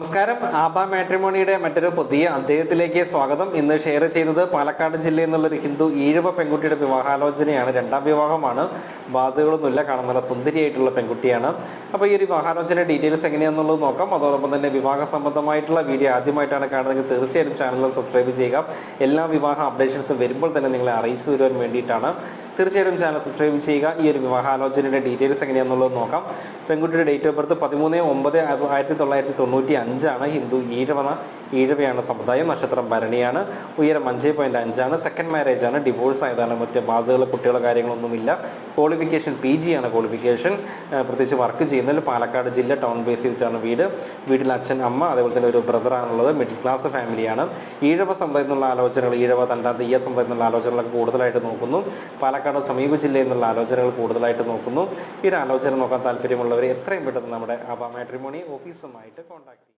നമസ്കാരം. ആബ മാട്രിമോണിയുടെ മറ്റൊരു പുതിയ അദ്ദേഹത്തിലേക്ക് സ്വാഗതം. ഇന്ന് ഷെയർ ചെയ്യുന്നത് പാലക്കാട് ജില്ലയിൽ നിന്നുള്ള ഒരു ഹിന്ദു ഈഴവ പെൺകുട്ടിയുടെ വിവാഹാലോചനയാണ്. രണ്ടാം വിവാഹമാണ്. ബാധകളൊന്നുമില്ല കാണാൻ നല്ല സുന്ദരിയായിട്ടുള്ള പെൺകുട്ടിയാണ്. അപ്പോൾ ഈ ഒരു വിവാഹാലോചന ഡീറ്റെയിൽസ് എങ്ങനെയാണെന്നുള്ളത് നോക്കാം. അതോടൊപ്പം തന്നെ വിവാഹ സംബന്ധമായിട്ടുള്ള വീഡിയോ ആദ്യമായിട്ടാണ് കാണുന്നതെങ്കിൽ തീർച്ചയായും ചാനൽ സബ്സ്ക്രൈബ് ചെയ്യുക. എല്ലാ വിവാഹ അപ്ഡേഷൻസും വരുമ്പോൾ തന്നെ നിങ്ങളെ അറിയിച്ചു തരുവാൻ വേണ്ടിയിട്ടാണ്. തീർച്ചയായിട്ടും ചാനൽ സബ്സ്ക്രൈബ് ചെയ്യുക. ഈ ഒരു വിവാഹാലോചനയുടെ ഡീറ്റെയിൽസ് എങ്ങനെയാണെന്നുള്ളത് നോക്കാം. പെൺകുട്ടിയുടെ ഡേറ്റ് ഓഫ് ബർത്ത് പതിമൂന്ന് ഒമ്പത് ആയിരത്തി തൊള്ളായിരത്തി തൊണ്ണൂറ്റി അഞ്ചാണ് ഹിന്ദു ഈഴവന ഈഴവയാണ് സമുദായം നക്ഷത്രം ഭരണിയാണ്. ഉയരം അഞ്ച് പോയിന്റ് അഞ്ചാണ്. സെക്കൻഡ് മാരേജ് ആണ്. ഡിവോഴ്സ് ആയതാണ്. മറ്റ് ബാധകൾ കുട്ടികളോ കാര്യങ്ങളൊന്നുമില്ല. ക്വാളിഫിക്കേഷൻ പി ജി ആണ് ക്വാളിഫിക്കേഷൻ പ്രത്യേകിച്ച് വർക്ക് ചെയ്യുന്നതിൽ പാലക്കാട് ജില്ല ടൗൺ ബേസ് ചെയ്തിട്ടാണ് വീട്. വീട്ടിൽ അച്ഛൻ അമ്മ അതേപോലെ തന്നെ ഒരു ബ്രദറാണുള്ളത് മിഡിൽ ക്ലാസ് ഫാമിലിയാണ് ഈഴവ സമുദായത്തിൽ നിന്നുള്ള ആലോചനകൾ ഈഴവ തണ്ടാത്ത തീയ നിന്നുള്ള ആലോചനകളൊക്കെ കൂടുതലായിട്ട് നോക്കുന്നു. പാലക്കാട് സമീപ ജില്ലയിൽ നിന്നുള്ള ആലോചനകൾ കൂടുതലായിട്ട് നോക്കുന്നു. ഈ ഒരു ആലോചന നോക്കാൻ താല്പര്യമുള്ളവർ എത്രയും പെട്ടെന്ന് നമ്മുടെ അബ മാട്രിമോണി ഓഫീസുമായിട്ട് കോൺടാക്ട്